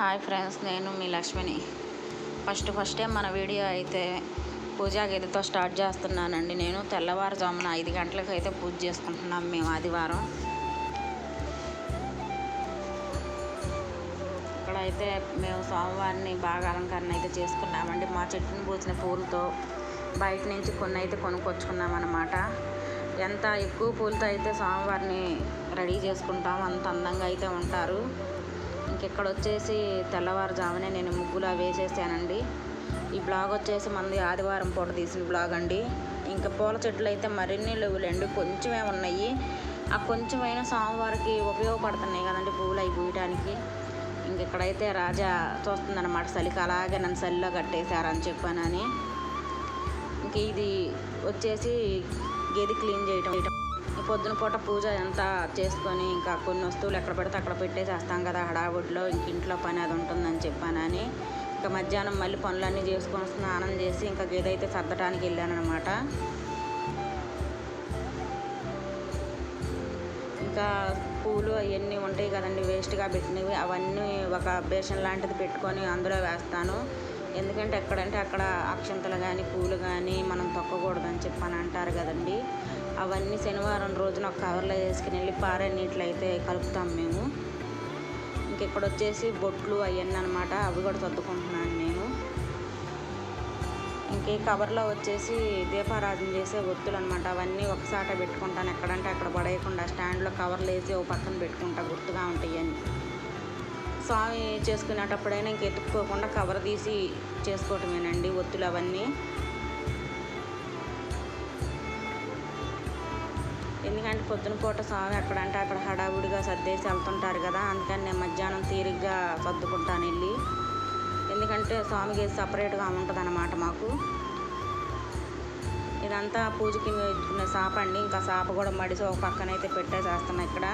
Hi friends నేను మీ లక్ష్మిని. First ఫస్టే మన వీడియో అయితే పూజా గదితో స్టార్ట్ చేస్తున్నానండి. నేను తెల్లవారుజామున ఐదు గంటలకు అయితే పూజ చేసుకుంటున్నాం మేము ఆదివారం. ఇక్కడ అయితే మేము సోమవారిని బాగా అలంకరణ అయితే చేసుకున్నామండి. మా చెట్టును పూసిన పూలతో బయట నుంచి కొన్ని అయితే కొనుక్కొచ్చుకున్నాం ఎంత ఎక్కువ పూలతో అయితే స్వామివారిని రెడీ చేసుకుంటాం అంత అందంగా అయితే ఉంటారు. ఇక్కడ వచ్చేసి తెల్లవారుజామునే నేను ముగ్గులు అవి వేసేసానండి. ఈ బ్లాగ్ వచ్చేసి మనది ఆదివారం పూట తీసిన బ్లాగ్ అండి. ఇంకా పూల చెట్లు అయితే మరిన్ని లేవులేండి కొంచెమే ఉన్నాయి. ఆ కొంచెమైనా స్వామివారికి ఉపయోగపడుతున్నాయి కదండి పువ్వులు అవి పూయటానికి. ఇంకెక్కడైతే రాజా చూస్తుందన్నమాట చలికి అలాగే నన్ను చలిలో కట్టేశారని చెప్పానని. ఇంక ఇది వచ్చేసి గది క్లీన్ చేయటం. పొద్దున పూట పూజ అంతా చేసుకొని ఇంకా కొన్ని వస్తువులు ఎక్కడ పడితే అక్కడ పెట్టేసేస్తాం కదా హడావుడిలో ఇంక ఇంట్లో పని అది ఉంటుందని చెప్పానని. ఇంకా మధ్యాహ్నం మళ్ళీ పనులన్నీ చేసుకొని స్నానం చేసి ఇంకా గేదైతే అయితే సర్దటానికి వెళ్ళానమాట ఇంకా పూలు అవన్నీ ఉంటాయి కదండి వేస్ట్గా పెట్టినవి. అవన్నీ ఒక బేషన్ లాంటిది పెట్టుకొని అందులో వేస్తాను. ఎందుకంటే ఎక్కడంటే అక్కడ అక్షంతలు కానీ పూలు కానీ మనం తొక్కకూడదని చెప్పని అంటారు కదండి. అవన్నీ శనివారం రోజున ఒక కవర్లో వేసుకుని వెళ్ళి పారే నీటిలో అయితే కలుపుతాం మేము. ఇంకెక్కడ వచ్చేసి బొట్లు అవన్నీ అనమాట అవి కూడా సర్దుకుంటున్నాను నేను. ఇంకే కవర్లో వచ్చేసి దీపారాధన చేసే ఒత్తులు అనమాట అవన్నీ ఒకసాట పెట్టుకుంటాను. ఎక్కడంటే అక్కడ పడేయకుండా స్టాండ్లో కవర్లు వేసి ఓ పక్కన పెట్టుకుంటా గుర్తుగా ఉంటాయి అని స్వామి చేసుకునేటప్పుడైనా ఇంక ఎత్తుక్కోకుండా కవర్ తీసి చేసుకోవటమేనండి ఒత్తులు అవన్నీ. ఎందుకంటే పొద్దున పూట స్వామి ఎక్కడంటే అక్కడ హడావుడిగా సర్దేసి వెళ్తుంటారు కదా అందుకని నేను మధ్యాహ్నం తీరిగ్గా సర్దుకుంటాను వెళ్ళి. ఎందుకంటే స్వామికి సపరేట్గా ఉంటుంది అన్నమాట మాకు. ఇదంతా పూజకి మేము సాప అండి ఇంకా సాప కూడా మడిసి ఒక పక్కన అయితే పెట్టేసేస్తున్నాను ఇక్కడ.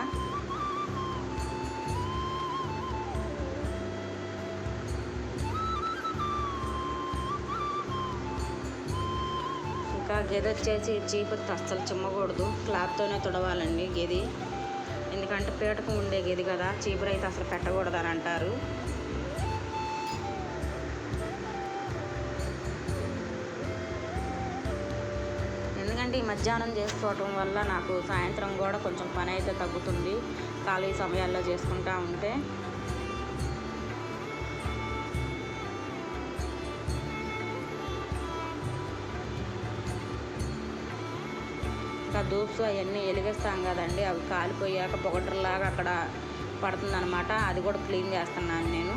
ఇంకా గది వచ్చేసి చీపురు అస్సలు చిమ్మకూడదు. క్లాత్తోనే తుడవాలండి గది. ఎందుకంటే పీటకు ఉండే గది కదా చీపురు అయితే అసలు పెట్టకూడదు అని అంటారు. ఎందుకంటే ఈ మధ్యాహ్నం చేసుకోవటం వల్ల నాకు సాయంత్రం కూడా కొంచెం పని అయితే తగ్గుతుంది. ఖాళీ సమయాల్లో చేసుకుంటా ఉంటే ఇంకా దూప్స్ అవన్నీ వెలిగిస్తాం కదండి. అవి కాలిపోయాక పొగటలాగా అక్కడ పడుతుందనమాట అది కూడా క్లీన్ చేస్తున్నాను నేను.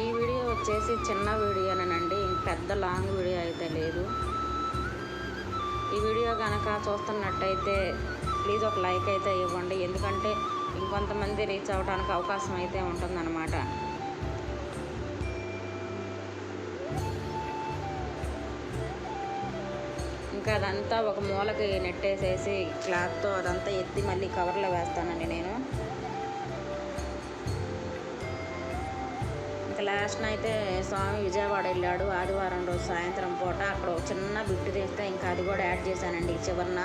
ఈ వీడియో వచ్చేసి చిన్న వీడియోనేనండి. ఇంక పెద్ద లాంగ్ వీడియో అయితే లేదు. కనుక చూస్తున్నట్టయితే ప్లీజ్ ఒక లైక్ అయితే ఇవ్వండి. ఎందుకంటే ఇంకొంతమంది రీచ్ అవ్వడానికి అవకాశం అయితే ఉంటుందన్నమాట. ఇంకా అదంతా ఒక మూలకి నెట్టేసేసి క్లాత్తో అదంతా ఎత్తి మళ్ళీ కవర్లో వేస్తానండి నేను. లాస్ట్న అయితే స్వామి విజయవాడ వెళ్ళాడు. ఆదివారం రోజు సాయంత్రం పూట అక్కడ చిన్న బిట్టు తీస్తే ఇంకా అది కూడా యాడ్ చేశానండి చివరిన.